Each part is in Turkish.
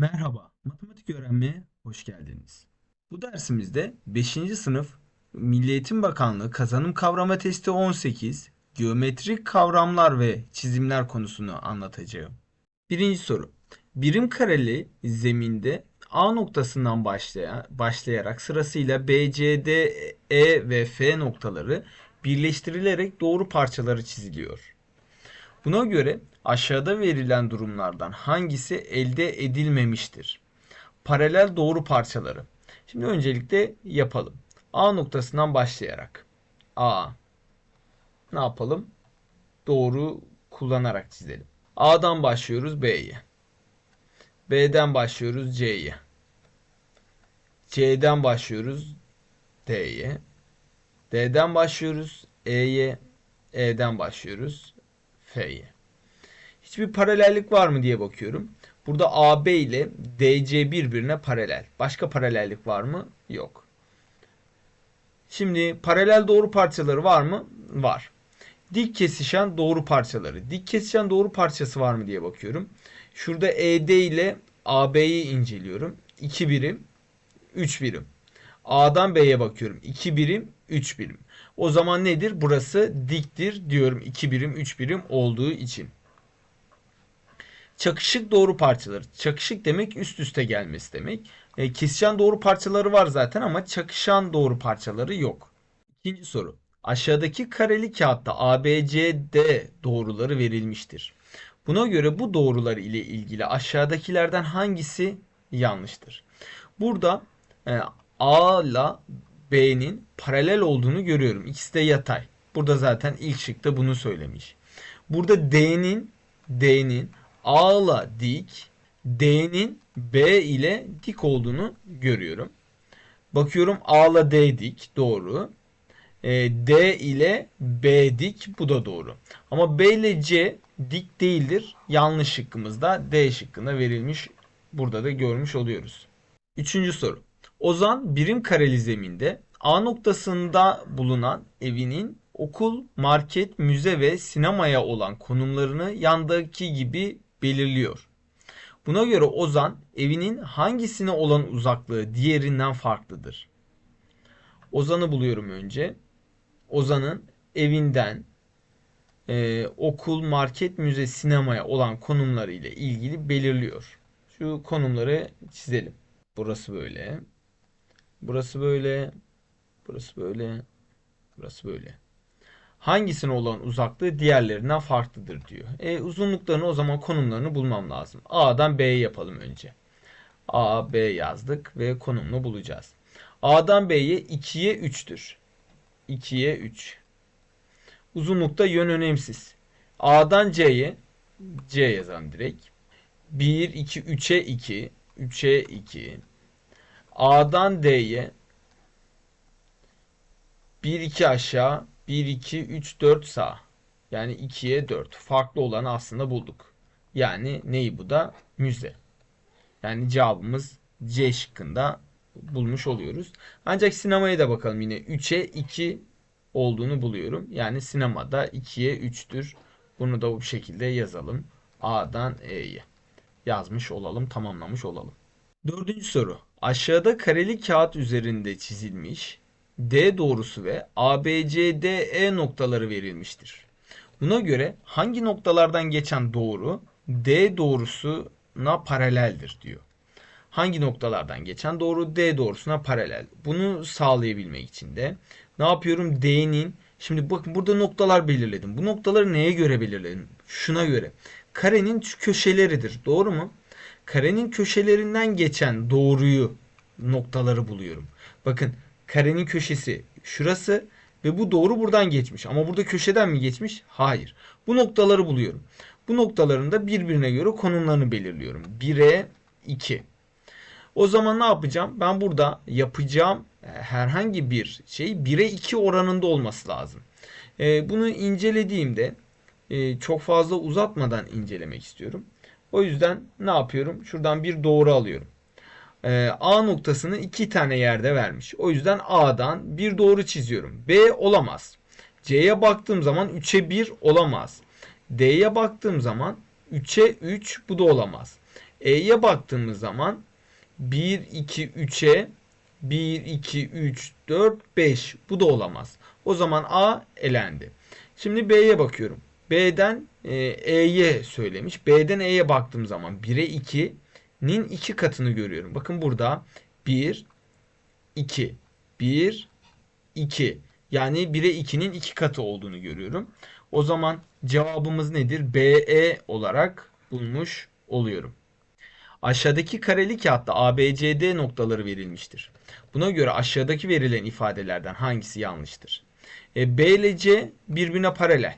Merhaba, matematik öğrenmeye hoş geldiniz. Bu dersimizde 5. sınıf Milli Eğitim Bakanlığı Kazanım Kavrama Testi 18, geometrik kavramlar ve çizimler konusunu anlatacağım. Birinci soru. Birim kareli zeminde A noktasından başlaya, başlayarak sırasıyla B, C, D, E ve F noktaları birleştirilerek doğru parçaları çiziliyor. Buna göre aşağıda verilen durumlardan hangisi elde edilmemiştir? Paralel doğru parçaları. Şimdi öncelikle yapalım. A noktasından başlayarak. A. Ne yapalım? Doğru kullanarak çizelim. A'dan başlıyoruz B'ye. B'den başlıyoruz C'ye. C'den başlıyoruz D'ye. D'den başlıyoruz E'ye. E'den başlıyoruz F'ye. Hiçbir paralellik var mı diye bakıyorum. Burada AB ile DC birbirine paralel. Başka paralellik var mı? Yok. Şimdi paralel doğru parçaları var mı? Var. Dik kesişen doğru parçaları. Dik kesişen doğru parçası var mı diye bakıyorum. Şurada ED ile AB'yi inceliyorum. 2 birim, 3 birim. A'dan B'ye bakıyorum. 2 birim, 3 birim. O zaman nedir? Burası diktir diyorum 2 birim, 3 birim olduğu için. Çakışık doğru parçaları. Çakışık demek üst üste gelmesi demek. E, kesişen doğru parçaları var zaten ama çakışan doğru parçaları yok. İkinci soru. Aşağıdaki kareli kağıtta ABCD doğruları verilmiştir. Buna göre bu doğrular ile ilgili aşağıdakilerden hangisi yanlıştır? Burada e, A ile B'nin paralel olduğunu görüyorum. İkisi de yatay. Burada zaten ilk şıkta bunu söylemiş. Burada D'nin D'nin A ile dik, D'nin B ile dik olduğunu görüyorum. Bakıyorum A ile D dik doğru. E, D ile B dik bu da doğru. Ama B ile C dik değildir. Yanlış şıkkımızda D şıkkında verilmiş. Burada da görmüş oluyoruz. Üçüncü soru. Ozan birim kareli zeminde A noktasında bulunan evinin okul, market, müze ve sinemaya olan konumlarını yandaki gibi belirliyor. Buna göre Ozan evinin hangisine olan uzaklığı diğerinden farklıdır? Ozan'ı buluyorum önce. Ozan'ın evinden e, okul, market, müze, sinemaya olan konumları ile ilgili belirliyor. Şu konumları çizelim. Burası böyle. Burası böyle. Burası böyle. Burası böyle. Hangisine olan uzaklığı diğerlerinden farklıdır diyor. E, uzunluklarını o zaman konumlarını bulmam lazım. A'dan B'ye yapalım önce. A, B yazdık ve konumunu bulacağız. A'dan B'ye 2'ye 3'tür. 2'ye 3. Uzunlukta yön önemsiz. A'dan C'ye C yazalım direkt. 1, 2, 3'e 2. 3'e 2. A'dan D'ye 1, 2 aşağı. 1, 2, 3, 4 sağ. Yani 2'ye 4. Farklı olanı aslında bulduk. Yani neyi bu da? Müze. Yani cevabımız C şıkkında bulmuş oluyoruz. Ancak sinemaya da bakalım yine 3'e 2 olduğunu buluyorum. Yani sinemada 2'ye 3'tür. Bunu da bu şekilde yazalım. A'dan E'ye yazmış olalım, tamamlamış olalım. Dördüncü soru. Aşağıda kareli kağıt üzerinde çizilmiş D doğrusu ve ABCDE noktaları verilmiştir. Buna göre hangi noktalardan geçen doğru D doğrusuna paraleldir diyor. Hangi noktalardan geçen doğru D doğrusuna paralel. Bunu sağlayabilmek için de ne yapıyorum? D'nin şimdi bakın burada noktalar belirledim. Bu noktaları neye göre belirledim? Şuna göre. Karenin köşeleridir. Doğru mu? Karenin köşelerinden geçen doğruyu noktaları buluyorum. Bakın karenin köşesi şurası ve bu doğru buradan geçmiş. Ama burada köşeden mi geçmiş? Hayır. Bu noktaları buluyorum. Bu noktaların da birbirine göre konumlarını belirliyorum. 1'e 2. O zaman ne yapacağım? Ben burada yapacağım e, herhangi bir şey 1'e 2 oranında olması lazım. E, bunu incelediğimde e, çok fazla uzatmadan incelemek istiyorum. O yüzden ne yapıyorum? Şuradan bir doğru alıyorum. A noktasını iki tane yerde vermiş. O yüzden A'dan bir doğru çiziyorum. B olamaz. C'ye baktığım zaman 3'e 1 olamaz. D'ye baktığım zaman 3'e 3 bu da olamaz. E'ye baktığımız zaman 1, 2, 3'e 1, 2, 3, 4, 5 bu da olamaz. O zaman A elendi. Şimdi B'ye bakıyorum. B'den E'ye söylemiş. B'den E'ye baktığım zaman 1'e 2'nin 2 katını görüyorum. Bakın burada 1, 2, 1, 2. Yani 1'e 2'nin 2 katı olduğunu görüyorum. O zaman cevabımız nedir? BE olarak bulmuş oluyorum. Aşağıdaki kareli kağıtta ABCD noktaları verilmiştir. Buna göre aşağıdaki verilen ifadelerden hangisi yanlıştır? E, B ile C birbirine paralel.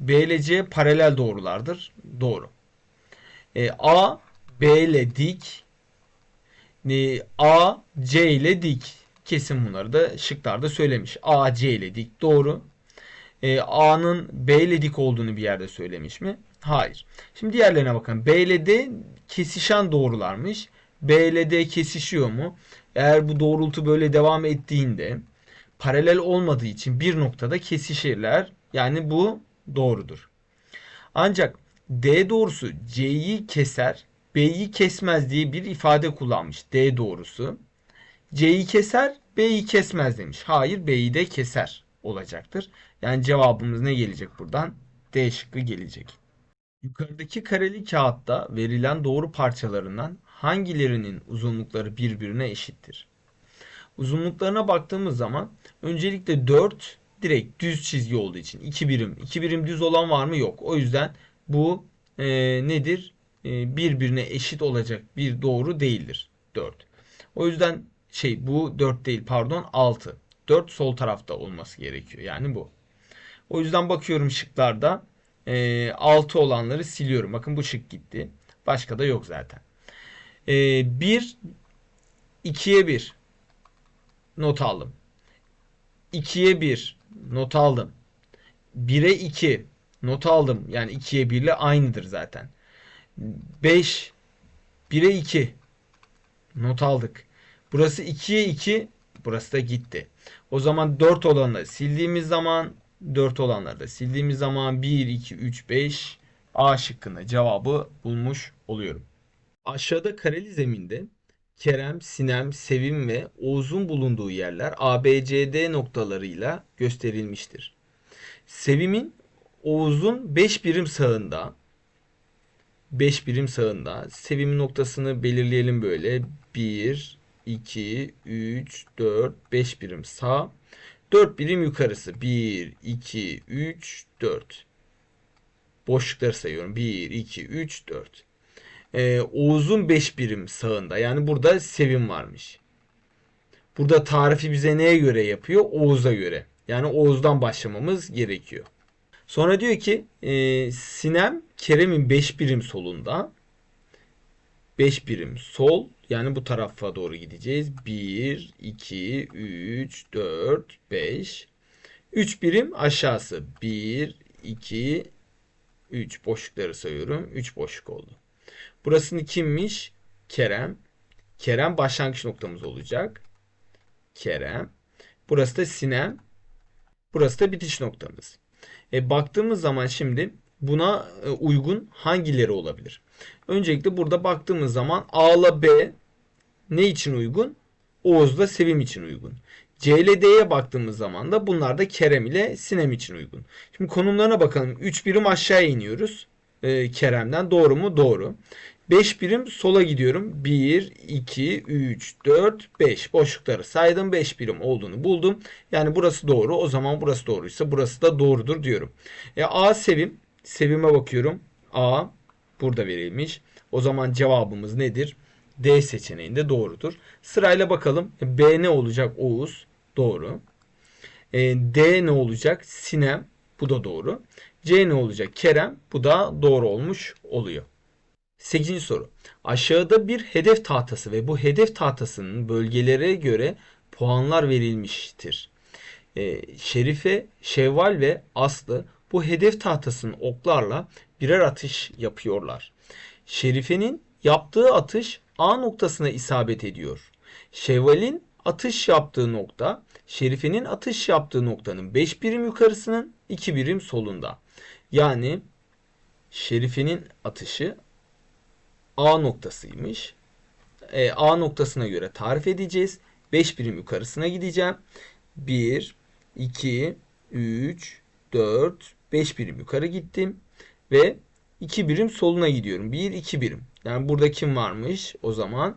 B ile C paralel doğrulardır. Doğru. E, A B ile dik. E, A C ile dik. Kesin bunları da şıklarda söylemiş. A C ile dik. Doğru. E, A'nın B ile dik olduğunu bir yerde söylemiş mi? Hayır. Şimdi diğerlerine bakın. B ile D kesişen doğrularmış. B ile D kesişiyor mu? Eğer bu doğrultu böyle devam ettiğinde paralel olmadığı için bir noktada kesişirler. Yani bu doğrudur. Ancak D doğrusu C'yi keser, B'yi kesmez diye bir ifade kullanmış. D doğrusu. C'yi keser, B'yi kesmez demiş. Hayır, B'yi de keser olacaktır. Yani cevabımız ne gelecek buradan? D şıkkı gelecek. Yukarıdaki kareli kağıtta verilen doğru parçalarından hangilerinin uzunlukları birbirine eşittir? Uzunluklarına baktığımız zaman öncelikle 4 direkt düz çizgi olduğu için 2 birim. 2 birim düz olan var mı? Yok. O yüzden bu e, nedir? E, birbirine eşit olacak bir doğru değildir. 4. O yüzden şey bu 4 değil pardon 6. 4 sol tarafta olması gerekiyor. Yani bu. O yüzden bakıyorum şıklarda e, 6 olanları siliyorum. Bakın bu şık gitti. Başka da yok zaten. E, 1 2'ye 1 not aldım. 2'ye 1 not aldım. 1'e 2 not aldım. Yani 2'ye 1 ile aynıdır zaten. 5 1'e 2 not aldık. Burası 2'ye 2 burası da gitti. O zaman 4 olanı sildiğimiz zaman 4 olanları da sildiğimiz zaman 1, 2, 3, 5 A şıkkında cevabı bulmuş oluyorum. Aşağıda kareli zeminde Kerem, Sinem, Sevim ve Oğuz'un bulunduğu yerler ABCD noktalarıyla gösterilmiştir. Sevim'in Oğuz'un 5 birim sağında 5 birim sağında Sevim'in noktasını belirleyelim böyle. 1 2 3 4 5 birim sağ 4 birim yukarısı. 1 2 3 4 boşlukları sayıyorum. 1 2 3 4 ee, Oğuz'un 5 birim sağında. Yani burada Sevim varmış. Burada tarifi bize neye göre yapıyor? Oğuz'a göre. Yani Oğuz'dan başlamamız gerekiyor. Sonra diyor ki e, Sinem Kerem'in 5 birim solunda. 5 birim sol. Yani bu tarafa doğru gideceğiz. 1, 2, 3, 4, 5. 3 birim aşağısı. 1, 2, 3 boşlukları sayıyorum. 3 boşluk oldu. Burasını kimmiş? Kerem. Kerem başlangıç noktamız olacak. Kerem. Burası da Sinem. Burası da bitiş noktamız. E, baktığımız zaman şimdi buna e, uygun hangileri olabilir? Öncelikle burada baktığımız zaman A ile B ne için uygun? Oğuz'la Sevim için uygun. C ile D'ye baktığımız zaman da bunlar da Kerem ile Sinem için uygun. Şimdi konumlarına bakalım. 3 birim aşağı iniyoruz. Ee, Kerem'den. Doğru mu? Doğru. 5 birim sola gidiyorum. 1, 2, 3, 4, 5. Boşlukları saydım. 5 birim olduğunu buldum. Yani burası doğru. O zaman burası doğruysa burası da doğrudur diyorum. E, A Sevim. Sevim'e bakıyorum. A burada verilmiş. O zaman cevabımız nedir? D seçeneğinde doğrudur. Sırayla bakalım. E, B ne olacak? Oğuz. Doğru. E, D ne olacak? Sinem. Bu da doğru. C ne olacak? Kerem. Bu da doğru olmuş oluyor. 8. soru. Aşağıda bir hedef tahtası ve bu hedef tahtasının bölgelere göre puanlar verilmiştir. E, Şerife, Şevval ve Aslı bu hedef tahtasının oklarla birer atış yapıyorlar. Şerife'nin yaptığı atış A noktasına isabet ediyor. Şevval'in atış yaptığı nokta, Şerife'nin atış yaptığı noktanın 5 birim yukarısının 2 birim solunda. Yani Şerife'nin atışı A noktasıymış. E, A noktasına göre tarif edeceğiz. 5 birim yukarısına gideceğim. 1, 2, 3, 4, 5 birim yukarı gittim. Ve 2 birim soluna gidiyorum. 1, 2 birim. Yani burada kim varmış? O zaman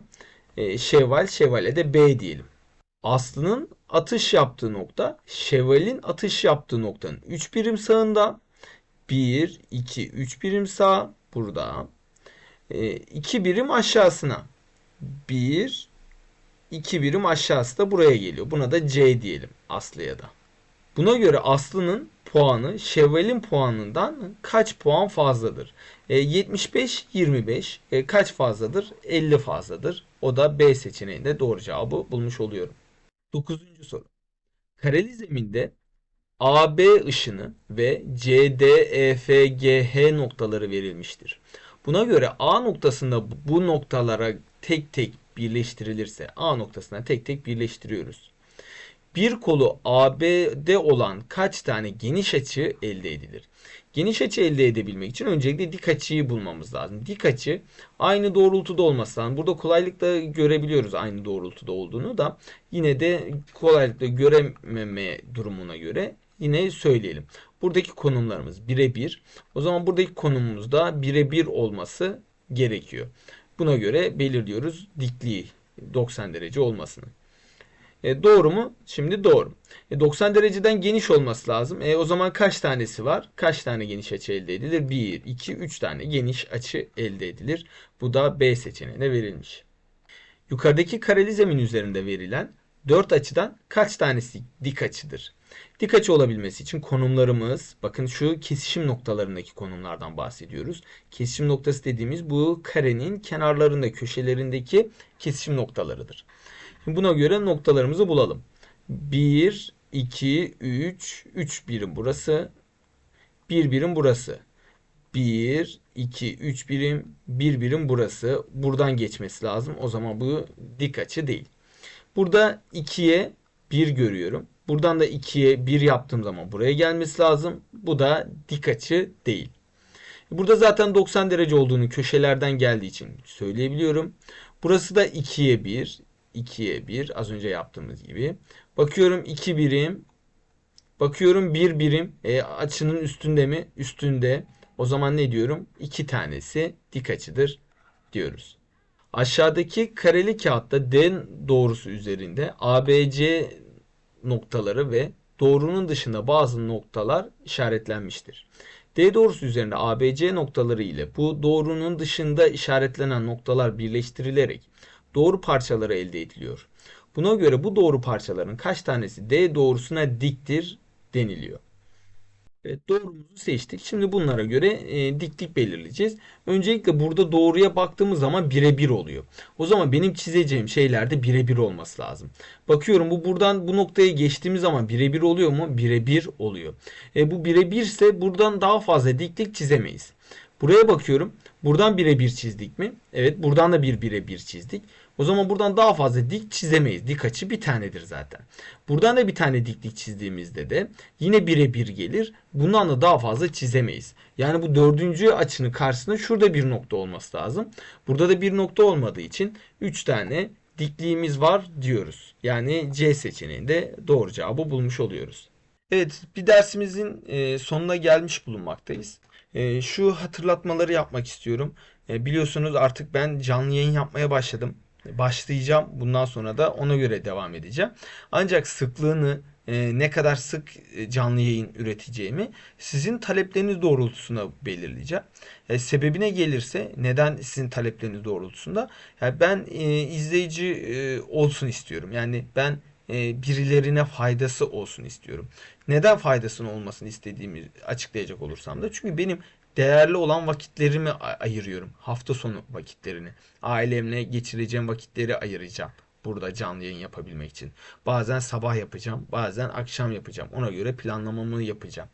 e, Şevval, Şevval'e de B diyelim. Aslı'nın atış yaptığı nokta Şevval'in atış yaptığı noktanın 3 birim sağında. 1, 2, 3 birim sağ burada. 2 e, birim aşağısına. 1, 2 birim aşağısı da buraya geliyor. Buna da C diyelim Aslı'ya da. Buna göre Aslı'nın puanı Şevval'in puanından kaç puan fazladır? E, 75 25 e, kaç fazladır? 50 fazladır. O da B seçeneğinde doğru cevabı bulmuş oluyorum. 9. soru. Kareli zeminde AB ışını ve CDEFGH noktaları verilmiştir. Buna göre A noktasında bu noktalara tek tek birleştirilirse A noktasına tek tek birleştiriyoruz bir kolu AB'de olan kaç tane geniş açı elde edilir? Geniş açı elde edebilmek için öncelikle dik açıyı bulmamız lazım. Dik açı aynı doğrultuda olması. Burada kolaylıkla görebiliyoruz aynı doğrultuda olduğunu da yine de kolaylıkla görememe durumuna göre yine söyleyelim. Buradaki konumlarımız birebir. O zaman buradaki konumumuz da birebir olması gerekiyor. Buna göre belirliyoruz dikliği 90 derece olmasını. E, doğru mu? Şimdi doğru. E, 90 dereceden geniş olması lazım. E, o zaman kaç tanesi var? Kaç tane geniş açı elde edilir? 1, 2, 3 tane geniş açı elde edilir. Bu da B seçeneğine verilmiş. Yukarıdaki kareli zemin üzerinde verilen 4 açıdan kaç tanesi dik açıdır? Dik açı olabilmesi için konumlarımız, bakın şu kesişim noktalarındaki konumlardan bahsediyoruz. Kesişim noktası dediğimiz bu karenin kenarlarında, köşelerindeki kesişim noktalarıdır. Buna göre noktalarımızı bulalım. 1, 2, 3, 3 birim burası. 1 birim burası. 1, 2, 3 birim, 1 birim burası. Buradan geçmesi lazım. O zaman bu dik açı değil. Burada 2'ye 1 görüyorum. Buradan da 2'ye 1 yaptığım zaman buraya gelmesi lazım. Bu da dik açı değil. Burada zaten 90 derece olduğunu köşelerden geldiği için söyleyebiliyorum. Burası da 2'ye 1. 2'ye 1 az önce yaptığımız gibi. Bakıyorum 2 birim. Bakıyorum 1 birim. E, açının üstünde mi? Üstünde. O zaman ne diyorum? 2 tanesi dik açıdır diyoruz. Aşağıdaki kareli kağıtta D doğrusu üzerinde ABC noktaları ve doğrunun dışında bazı noktalar işaretlenmiştir. D doğrusu üzerinde ABC noktaları ile bu doğrunun dışında işaretlenen noktalar birleştirilerek doğru parçaları elde ediliyor. Buna göre bu doğru parçaların kaç tanesi D doğrusuna diktir deniliyor. Evet, doğrumuzu seçtik. Şimdi bunlara göre e, diklik belirleyeceğiz. Öncelikle burada doğruya baktığımız zaman birebir oluyor. O zaman benim çizeceğim şeylerde birebir olması lazım. Bakıyorum bu buradan bu noktaya geçtiğimiz zaman birebir oluyor mu? Birebir oluyor. E, bu birebirse buradan daha fazla diklik çizemeyiz. Buraya bakıyorum. Buradan birebir çizdik mi? Evet buradan da bir birebir çizdik. O zaman buradan daha fazla dik çizemeyiz. Dik açı bir tanedir zaten. Buradan da bir tane diklik çizdiğimizde de yine birebir gelir. Bundan da daha fazla çizemeyiz. Yani bu dördüncü açının karşısında şurada bir nokta olması lazım. Burada da bir nokta olmadığı için 3 tane dikliğimiz var diyoruz. Yani C seçeneğinde doğru cevabı bulmuş oluyoruz. Evet bir dersimizin e, sonuna gelmiş bulunmaktayız. E, şu hatırlatmaları yapmak istiyorum. E, biliyorsunuz artık ben canlı yayın yapmaya başladım başlayacağım. Bundan sonra da ona göre devam edeceğim. Ancak sıklığını e, ne kadar sık e, canlı yayın üreteceğimi sizin talepleriniz doğrultusunda belirleyeceğim. E, sebebine gelirse neden sizin talepleriniz doğrultusunda? Yani ben e, izleyici e, olsun istiyorum. Yani ben e, birilerine faydası olsun istiyorum. Neden faydasının olmasını istediğimi açıklayacak olursam da çünkü benim değerli olan vakitlerimi ayırıyorum. Hafta sonu vakitlerini. Ailemle geçireceğim vakitleri ayıracağım. Burada canlı yayın yapabilmek için. Bazen sabah yapacağım, bazen akşam yapacağım. Ona göre planlamamı yapacağım.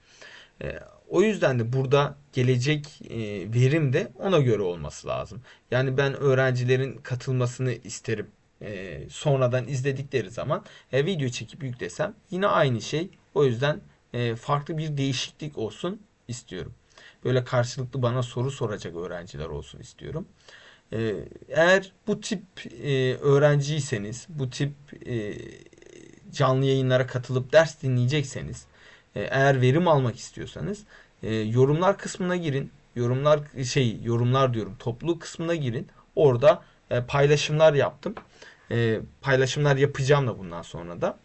E, o yüzden de burada gelecek e, verim de ona göre olması lazım. Yani ben öğrencilerin katılmasını isterim. E, sonradan izledikleri zaman e, video çekip yüklesem yine aynı şey. O yüzden e, farklı bir değişiklik olsun istiyorum böyle karşılıklı bana soru soracak öğrenciler olsun istiyorum. E, eğer bu tip e, öğrenciyseniz, bu tip e, canlı yayınlara katılıp ders dinleyecekseniz, e, eğer verim almak istiyorsanız yorumlar kısmına girin. Yorumlar şey yorumlar diyorum topluluk kısmına girin. Orada paylaşımlar yaptım. Paylaşımlar yapacağım da bundan sonra da.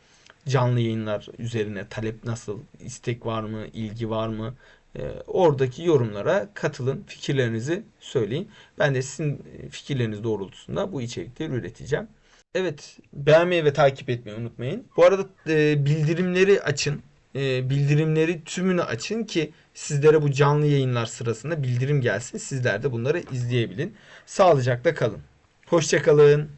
Canlı yayınlar üzerine talep nasıl, istek var mı, ilgi var mı? E, oradaki yorumlara katılın, fikirlerinizi söyleyin. Ben de sizin fikirleriniz doğrultusunda bu içerikleri üreteceğim. Evet, beğenmeyi ve takip etmeyi unutmayın. Bu arada e, bildirimleri açın. E, bildirimleri tümünü açın ki sizlere bu canlı yayınlar sırasında bildirim gelsin. Sizler de bunları izleyebilin. Sağlıcakla kalın. Hoşça kalın.